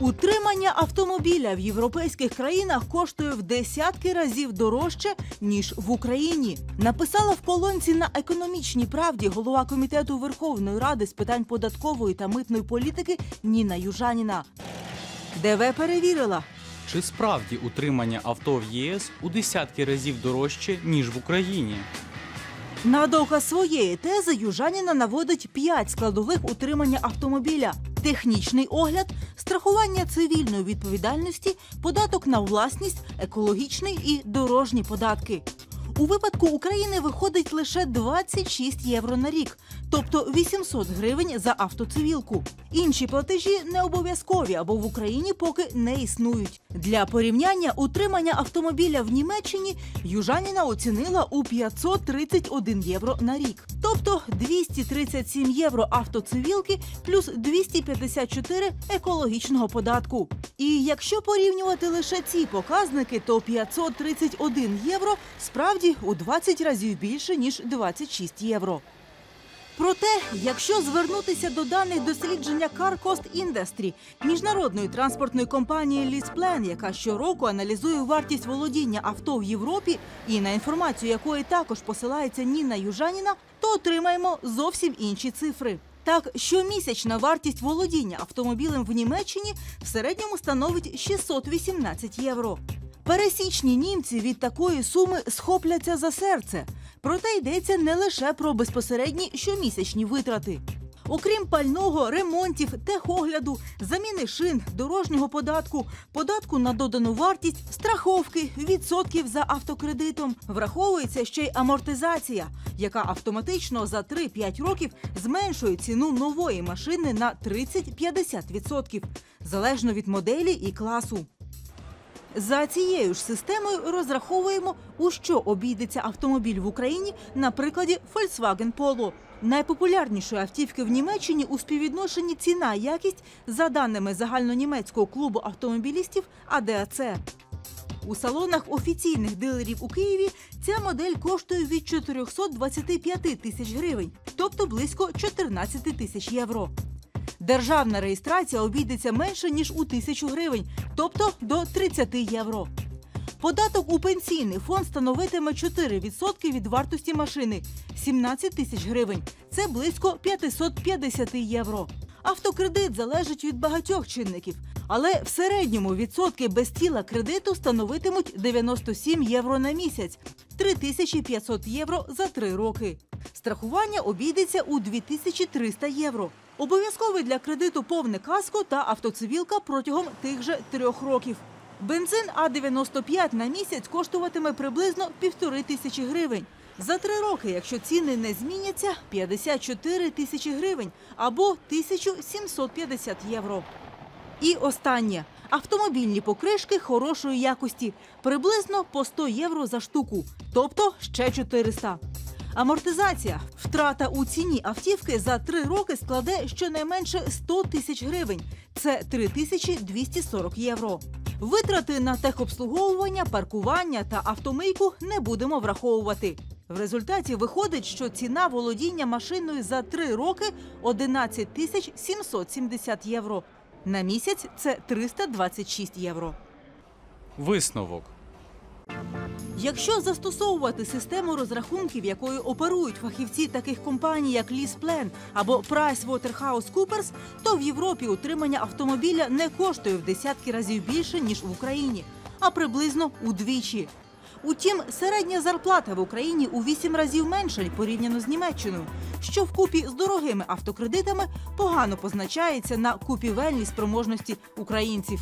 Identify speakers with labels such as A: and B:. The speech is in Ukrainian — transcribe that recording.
A: Утримання автомобіля в європейських країнах коштує в десятки разів дорожче ніж в Україні. Написала в колонці на економічній правді голова комітету Верховної Ради з питань податкової та митної політики Ніна Южаніна. ДВ перевірила.
B: Чи справді утримання авто в ЄС у десятки разів дорожче, ніж в Україні?
A: На доказ своєї тези Южаніна наводить п'ять складових утримання автомобіля: технічний огляд, страхування цивільної відповідальності, податок на власність, екологічний і дорожні податки. У випадку України виходить лише 26 євро на рік, тобто 800 гривень за автоцивілку. Інші платежі не обов'язкові або в Україні поки не існують. Для порівняння утримання автомобіля в Німеччині Южаніна оцінила у 531 євро на рік, тобто 237 євро автоцивілки плюс 254 екологічного податку. І якщо порівнювати лише ці показники, то 531 євро справді у 20 разів більше ніж 26 євро. Проте, якщо звернутися до даних дослідження Car Cost Industry, міжнародної транспортної компанії Leaseplan, яка щороку аналізує вартість володіння авто в Європі, і на інформацію якої також посилається Ніна Южаніна, то отримаємо зовсім інші цифри. Так, щомісячна вартість володіння автомобілем в Німеччині в середньому становить 618 євро. Пересічні німці від такої суми схопляться за серце. Проте йдеться не лише про безпосередні щомісячні витрати. Окрім пального, ремонтів, техогляду, заміни шин, дорожнього податку, податку на додану вартість, страховки, відсотків за автокредитом, враховується ще й амортизація, яка автоматично за 3-5 років зменшує ціну нової машини на 30-50%, залежно від моделі і класу. За цією ж системою розраховуємо, у що обійдеться автомобіль в Україні на прикладі Volkswagen Polo. Найпопулярнішої автівки в Німеччині у співвідношенні ціна якість за даними загальнонімецького клубу автомобілістів АДАЦ. У салонах офіційних дилерів у Києві ця модель коштує від 425 тисяч гривень, тобто близько 14 тисяч євро. Державна реєстрація обійдеться менше ніж у тисячу гривень, тобто до 30 євро. Податок у пенсійний фонд становитиме 4% від вартості машини 17 тисяч гривень. Це близько 550 євро. Автокредит залежить від багатьох чинників, але в середньому відсотки без тіла кредиту становитимуть 97 євро на місяць, 3500 євро за три роки. Страхування обійдеться у 2300 євро. Обов'язковий для кредиту повне каско та автоцивілка протягом тих же трьох років. Бензин А95 на місяць коштуватиме приблизно півтори тисячі гривень. За три роки, якщо ціни не зміняться, 54 тисячі гривень або 1750 євро. І останнє автомобільні покришки хорошої якості, приблизно по 100 євро за штуку, тобто ще 400. Амортизація втрата у ціні автівки за три роки складе щонайменше 100 тисяч гривень. Це 3240 євро. Витрати на техобслуговування, паркування та автомийку не будемо враховувати. В результаті виходить, що ціна володіння машиною за три роки 11 тисяч 770 євро. На місяць це 326 євро.
B: Висновок.
A: Якщо застосовувати систему розрахунків, якою оперують фахівці таких компаній, як Leaseplan або PricewaterhouseCoopers, то в Європі утримання автомобіля не коштує в десятки разів більше ніж в Україні, а приблизно удвічі. Утім, середня зарплата в Україні у вісім разів менша порівняно з Німеччиною, що вкупі з дорогими автокредитами погано позначається на купівельній спроможності українців.